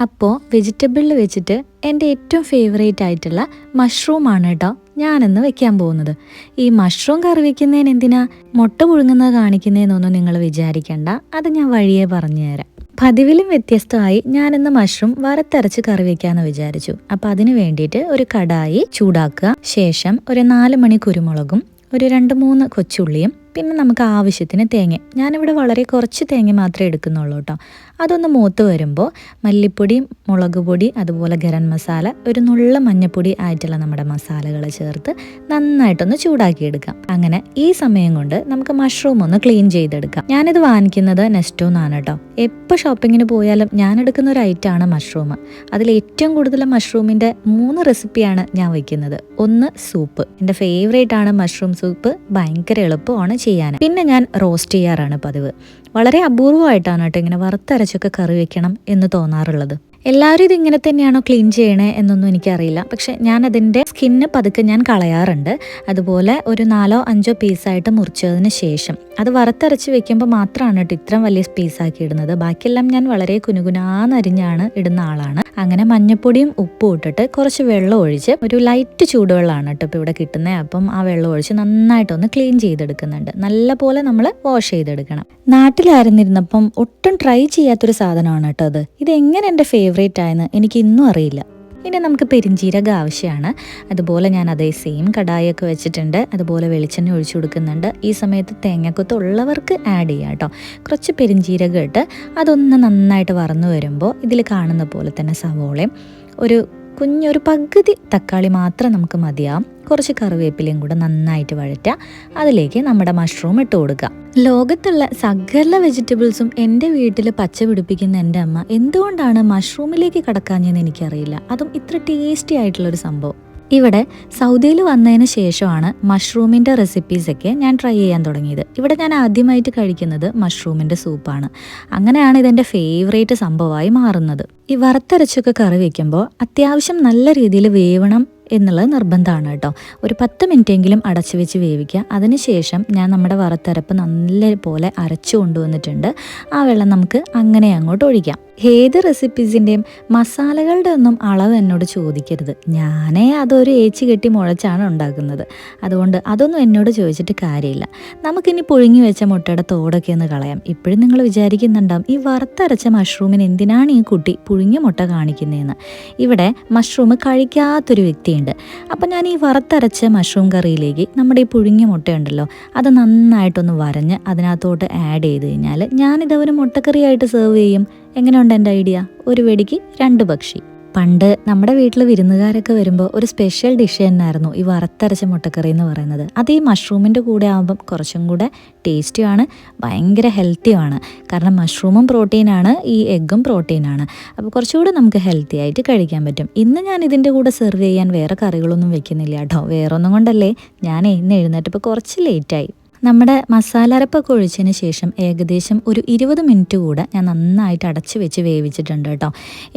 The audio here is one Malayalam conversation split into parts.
അപ്പോൾ വെജിറ്റബിളിൽ വെച്ചിട്ട് എന്റെ ഏറ്റവും ഫേവറേറ്റ് ആയിട്ടുള്ള മഷ്റൂം ആണ് കേട്ടോ ഞാനിന്ന് വെക്കാൻ പോകുന്നത്. ഈ മഷ്റൂം കറി വെക്കുന്നതിന് എന്തിനാ? മുട്ട പുഴുങ്ങുന്നത് കാണിക്കുന്നതെന്നൊന്നും നിങ്ങൾ വിചാരിക്കണ്ട. അത് ഞാൻ വഴിയെ പറഞ്ഞു തരാം പതിവിലും വ്യത്യസ്തമായി ഞാനിന്ന് മഷ്റൂം വറുത്തരച്ച് കറി വെക്കാന്ന് വിചാരിച്ചു. അപ്പം അതിന് വേണ്ടിയിട്ട് ഒരു കടായി ചൂടാക്കുക. ശേഷം ഒരു നാല് മണി കുരുമുളകും ഒരു രണ്ട് മൂന്ന് കൊച്ചുള്ളിയും പിന്നെ നമുക്ക് ആവശ്യത്തിന് തേങ്ങ. ഞാനിവിടെ വളരെ കുറച്ച് തേങ്ങ മാത്രമേ എടുക്കുന്നുള്ളൂ കേട്ടോ. അതൊന്ന് മൂത്ത് വരുമ്പോൾ മല്ലിപ്പൊടി മുളക് പൊടി അതുപോലെ ഗരം മസാല ഒരു നുള്ള മഞ്ഞപ്പൊടി ആയിട്ടുള്ള നമ്മുടെ മസാലകൾ ചേർത്ത് നന്നായിട്ടൊന്ന് ചൂടാക്കിയെടുക്കാം. അങ്ങനെ ഈ സമയം കൊണ്ട് നമുക്ക് മഷ്റൂം ഒന്ന് ക്ലീൻ ചെയ്തെടുക്കാം. ഞാനിത് വാങ്ങിക്കുന്നത് നെസ്റ്റോ എന്നാണ് കേട്ടോ. എപ്പോൾ ഷോപ്പിങ്ങിന് പോയാലും ഞാൻ എടുക്കുന്ന ഒരു ഐറ്റമാണ് മഷ്റൂം അതിൽ ഏറ്റവും കൂടുതൽ മഷ്റൂമിന്റെ മൂന്ന് റെസിപ്പിയാണ് ഞാൻ വയ്ക്കുന്നത് ഒന്ന് സൂപ്പ് എന്റെ ഫേവറേറ്റ് ആണ് മഷ്റൂം സൂപ്പ് ഭയങ്കര എളുപ്പമാണ് ചെയ്യാൻ. പിന്നെ ഞാൻ റോസ്റ്റ് ചെയ്യാറാണ് പതിവ്. വളരെ അപൂർവമായിട്ടാണ് കേട്ടോ ഇങ്ങനെ വറുത്തരച്ചൊക്കെ കറി വെക്കണം എന്ന് തോന്നാറുള്ളത്. എല്ലാവരും ഇതിങ്ങനെ തന്നെയാണോ ക്ലീൻ ചെയ്യണേ എന്നൊന്നും എനിക്കറിയില്ല. പക്ഷെ ഞാൻ അതിന്റെ സ്കിന്ന് പതുക്കെ ഞാൻ കളയാറുണ്ട്. അതുപോലെ ഒരു നാലോ അഞ്ചോ പീസായിട്ട് മുറിച്ചതിന് ശേഷം. അത് വറുത്തരച്ച് വെക്കുമ്പോൾ മാത്രമാണ് കേട്ടോ ഇത്രയും വലിയ പീസാക്കി ഇടുന്നത്. ബാക്കിയെല്ലാം ഞാൻ വളരെ കുനുകുനാന്നരിഞ്ഞാണ് ഇടുന്ന ആളാണ്. അങ്ങനെ മഞ്ഞപ്പൊടിയും ഉപ്പും ഇട്ടിട്ട് കുറച്ച് വെള്ളം ഒഴിച്ച് ഒരു ലൈറ്റ് ചൂടുവെള്ളമാണ് കേട്ടോ ഇപ്പോൾ ഇവിടെ കിട്ടുന്നത് അപ്പം ആ വെള്ളം ഒഴിച്ച് നന്നായിട്ടൊന്ന് ക്ലീൻ ചെയ്തെടുക്കുന്നുണ്ട്. നല്ല പോലെ നമ്മൾ വാഷ് ചെയ്തെടുക്കണം. നാട്ടിലായിരുന്നിരുന്നപ്പം ഒട്ടും ട്രൈ ചെയ്യാത്തൊരു സാധനമാണ് കേട്ടോ അത്. ഇതെങ്ങനെ എന്റെ ഫേവറേറ്റ് ആയെന്ന് എനിക്ക് ഇന്നും അറിയില്ല. ഇനി നമുക്ക് പെരിഞ്ചീരക ആവശ്യമാണ്. അതുപോലെ ഞാൻ അതേ സെയിം കടായൊക്കെ വെച്ചിട്ടുണ്ട്. അതുപോലെ വെളിച്ചെണ്ണ ഒഴിച്ചു കൊടുക്കുന്നുണ്ട്. ഈ സമയത്ത് തേങ്ങക്കൊത്ത് ഉള്ളവർക്ക് ആഡ് ചെയ്യാം കേട്ടോ. കുറച്ച് പെരിഞ്ചീരകം ഇട്ട് അതൊന്ന് നന്നായിട്ട് വറന്നു വരുമ്പോൾ ഇതിൽ കാണുന്ന പോലെ തന്നെ സവോളയും ഒരു കുഞ്ഞൊരു പകുതി തക്കാളി മാത്രം നമുക്ക് മതിയാവും. കുറച്ച് കറിവേപ്പിലയും കൂടെ നന്നായിട്ട് വഴറ്റുക. അതിലേക്ക് നമ്മുടെ മഷ്റൂം ഇട്ട് കൊടുക്കുക. ലോകത്തുള്ള സകല വെജിറ്റബിൾസും എന്റെ വീട്ടിൽ പച്ച പിടിപ്പിക്കുന്ന എന്റെ അമ്മ എന്തുകൊണ്ടാണ് മഷ്റൂമിലേക്ക് കടക്കാഞ്ഞെന്ന് എനിക്കറിയില്ല. അതും ഇത്ര ടേസ്റ്റി ആയിട്ടുള്ളൊരു സംഭവം. ഇവിടെ സൗദിയിൽ വന്നതിന് ശേഷമാണ് മഷ്റൂമിന്റെ റെസിപ്പീസൊക്കെ ഞാൻ ട്രൈ ചെയ്യാൻ തുടങ്ങിയത്. ഇവിടെ ഞാൻ ആദ്യമായിട്ട് കഴിക്കുന്നത് മഷ്റൂമിന്റെ സൂപ്പാണ്. അങ്ങനെയാണ് ഇതെന്റെ ഫേവറേറ്റ് സംഭവമായി മാറുന്നത്. ഈ വറുത്തരച്ചൊക്കെ കറി വയ്ക്കുമ്പോൾ അത്യാവശ്യം നല്ല രീതിയിൽ വേവണം എന്നുള്ളത് നിർബന്ധമാണ് കേട്ടോ. ഒരു പത്ത് മിനിറ്റെങ്കിലും അടച്ചു വെച്ച് വേവിക്കുക. അതിനുശേഷം ഞാൻ നമ്മുടെ വറുത്തരപ്പ് നല്ലപോലെ അരച്ചു കൊണ്ടുവന്നിട്ടുണ്ട്. ആ വെള്ളം നമുക്ക് അങ്ങനെ അങ്ങോട്ട് ഒഴിക്കാം. ഏത് റെസിപ്പീസിന്റെയും മസാലകളുടെ ഒന്നും അളവ് എന്നോട് ചോദിക്കരുത്. ഞാനേ അതൊരു ഏച്ച് കെട്ടി മുളച്ചാണ് ഉണ്ടാക്കുന്നത്. അതുകൊണ്ട് അതൊന്നും എന്നോട് ചോദിച്ചിട്ട് കാര്യമില്ല. നമുക്കിനി പുഴുങ്ങി വെച്ച മുട്ടയുടെ തോടൊക്കെ ഒന്ന് കളയാം. ഇപ്പോഴും നിങ്ങൾ വിചാരിക്കുന്നുണ്ടാവും ഈ വറുത്തരച്ച മഷ്റൂമിന് എന്തിനാണ് ഈ കുട്ടി പുഴുങ്ങിയ മുട്ട കാണിക്കുന്നതെന്ന്? ഇവിടെ മഷ്റൂം കഴിക്കാത്തൊരു വ്യക്തിയുണ്ട് അപ്പം ഞാൻ ഈ വറുത്തരച്ച മഷ്റൂം കറിയിലേക്ക് നമ്മുടെ ഈ പുഴുങ്ങിയ മുട്ടയുണ്ടല്ലോ അത് നന്നായിട്ടൊന്ന് വരഞ്ഞ് അതിനകത്തോട്ട് ആഡ് ചെയ്ത് കഴിഞ്ഞാൽ ഞാനിത് ഒരു മുട്ടക്കറിയായിട്ട് സെർവ് ചെയ്യും. എങ്ങനെയുണ്ട് എന്റെ ഐഡിയ ഒരു വെടിക്ക് രണ്ട് പക്ഷി. പണ്ട് നമ്മുടെ വീട്ടിൽ വിരുന്നുകാരൊക്കെ വരുമ്പോൾ ഒരു സ്പെഷ്യൽ ഡിഷ് തന്നെയായിരുന്നു ഈ വറുത്തരച്ച മുട്ടക്കറി എന്ന് പറയുന്നത്. അത് ഈ മഷ്റൂമിന്റെ കൂടെ ആകുമ്പം കുറച്ചും കൂടെ ടേസ്റ്റിയാണ് ഭയങ്കര ഹെൽത്തിയുമാണ് കാരണം മഷ്റൂമും പ്രോട്ടീനാണ് ഈ എഗ്ഗും പ്രോട്ടീനാണ് അപ്പോൾ കുറച്ചുകൂടെ നമുക്ക് ഹെൽത്തി ആയിട്ട് കഴിക്കാൻ പറ്റും. ഇന്ന് ഞാൻ ഇതിന്റെ കൂടെ സെർവ് ചെയ്യാൻ വേറെ കറികളൊന്നും വെക്കുന്നില്ല കേട്ടോ. വേറെ ഒന്നും കൊണ്ടല്ലേ? ഞാൻ ഇന്ന് എഴുന്നേറ്റപ്പോൾ കുറച്ച് ലേറ്റായി നമ്മുടെ മസാലരപ്പൊക്കെ ഒഴിച്ചതിന് ശേഷം ഏകദേശം ഒരു ഇരുപത് മിനിറ്റ് കൂടെ ഞാൻ നന്നായിട്ട് അടച്ച് വെച്ച് വേവിച്ചിട്ടുണ്ട് കേട്ടോ.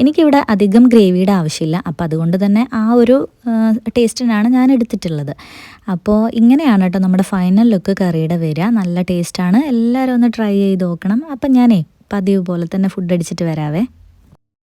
എനിക്കിവിടെ അധികം ഗ്രേവിയുടെ ആവശ്യമില്ല. അപ്പോൾ അതുകൊണ്ട് തന്നെ ആ ഒരു ടേസ്റ്റിനാണ് ഞാൻ എടുത്തിട്ടുള്ളത്. അപ്പോൾ ഇങ്ങനെയാണ് കേട്ടോ നമ്മുടെ ഫൈനൽ ലുക്ക് കറിയുടെ വരിക. നല്ല ടേസ്റ്റാണ് എല്ലാവരും ഒന്ന് ട്രൈ ചെയ്ത് നോക്കണം. അപ്പം ഞാനേ പതിവ് പോലെ തന്നെ ഫുഡ് അടിച്ചിട്ട് വരാവേ.